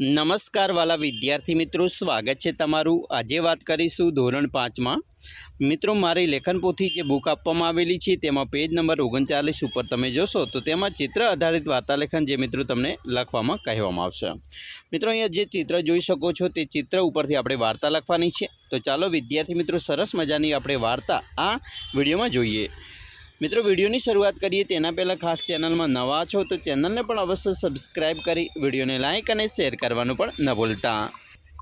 નમસ્કાર વાલા વિદ્યાર્થી મિત્રો, સ્વાગત છે તમારું આજે વાત કરીશું ધોરણ પાંચમાં. મિત્રો, મારી લેખન પોથી જે બુક આપવામાં આવેલી છે, તેમાં પેજ નંબર ઓગણચાલીસ ઉપર તમે જોશો, તો તેમાં ચિત્ર આધારિત વાર્તાલેખન જે મિત્રો તમને લખવામાં કહેવામાં આવશે. મિત્રો, અહીંયા જે ચિત્ર જોઈ શકો છો, તે ચિત્ર ઉપરથી આપણે વાર્તા લખવાની છે. તો ચાલો વિદ્યાર્થી મિત્રો, સરસ મજાની આપણે વાર્તા આ વિડીયોમાં જોઈએ. મિત્રો, વિડીયોની શરૂઆત કરીએ. તેના પહેલાં ખાસ ચેનલમાં નવા છો તો ચેનલને પણ અવશ્ય સબસ્ક્રાઇબ કરી વિડીયોને લાઇક અને શેર કરવાનું પણ ન ભૂલતા.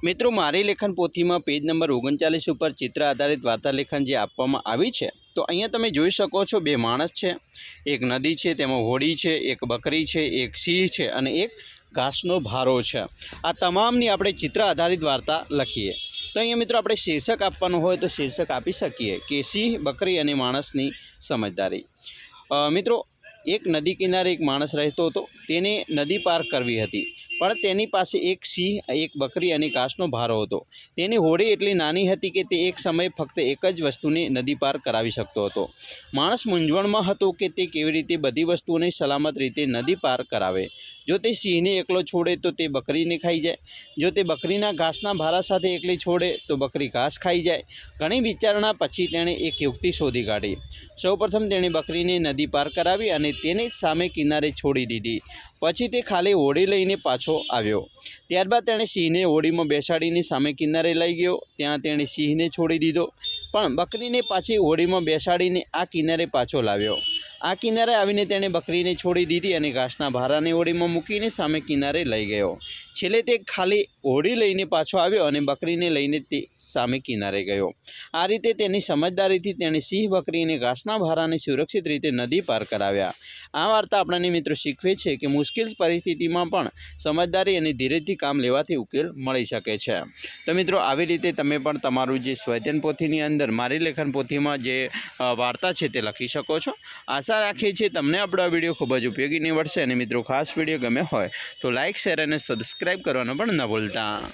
મિત્રો, મારી લેખન પોથીમાં પેજ નંબર ઓગણચાલીસ ઉપર ચિત્ર આધારિત વાર્તા લેખન જે આપવામાં આવી છે, તો અહીંયા તમે જોઈ શકો છો બે માણસ છે. એક નદી છે, તેમાં હોડી છે, એક બકરી છે, એક સિંહ છે અને એક ઘાસનો ભારો છે. આ તમામની આપણે ચિત્ર આધારિત વાર્તા લખીએ. તો અહીંયા મિત્રો આપણે શીર્ષક આપવાનું હોય તો શીર્ષક આપી શકીએ. કે સિંહ બકરી અને માણસની સમજદારી. મિત્રો, એક નદી કિનારે એક માણસ રહેતો હતો. તેને નદી પાર કરવી હતી. પણ તેની પાસે એક સિંહ, એક બકરી અને ઘાસનો ભારો હતો. તેની હોડી એટલી નાની હતી કે તે એક સમયે ફક્ત એક જ વસ્તુને નદી પાર કરાવી શકતો હતો. માણસ મૂંઝવણમાં હતો કે તે કેવી રીતે બધી વસ્તુઓને સલામત રીતે નદી પાર કરાવે. જો તે સિંહને એકલો છોડે તો તે બકરીને ખાઈ જાય. જો તે બકરીના ઘાસના ભારા સાથે એકલી છોડે તો બકરી ઘાસ ખાઈ જાય. ઘણી વિચારણા પછી તેણે એક યુક્તિ શોધી કાઢી. સૌપ્રથમ તેણે બકરીને નદી પાર કરાવી અને તેને સામે કિનારે છોડી દીધી. પછી તે ખાલી હોડી લઈને પાછો આવ્યો. ત્યારબાદ તેણે સિંહને હોડીમાં બેસાડીને સામે કિનારે લઈ ગયો. ત્યાં તેણે સિંહને છોડી દીધો. પણ બકરીને પાછી હોડીમાં બેસાડીને આ કિનારે પાછો લાવ્યો. આ કિનારે આવીને તેણે બકરીને છોડી દીધી અને ઘાસના ભારાને હોડીમાં મૂકીને સામે કિનારે લઈ ગયો. છેલ્લે તે ખાલી હોડી લઈને પાછો આવ્યો અને બકરીને લઈને તે સામે કિનારે ગયો. આ રીતે તેની સમજદારીથી તેણે સિંહ બકરીને ઘાસના ભારાને સુરક્ષિત રીતે નદી પાર કરાવ્યા. આ વાર્તા આપણને મિત્રો શીખવે છે કે મુશ્કેલ પરિસ્થિતિમાં પણ સમજદારી અને ધીરેથી કામ લેવાથી ઉકેલ મળી શકે છે. તો મિત્રો, આવી રીતે તમે પણ તમારું જે સ્વૈધન પોથીની અંદર, મારી લેખન પોથીમાં જે વાર્તા છે તે લખી શકો છો. આશા રાખીએ છીએ તમને આપણો આ વીડિયો ખૂબ જ ઉપયોગી નીવડશે અને મિત્રો, ખાસ વીડિયો ગમે હોય તો લાઇક શેર અને સબસ્ક્રાઈબ કરવાનું પણ ન ભૂલતા.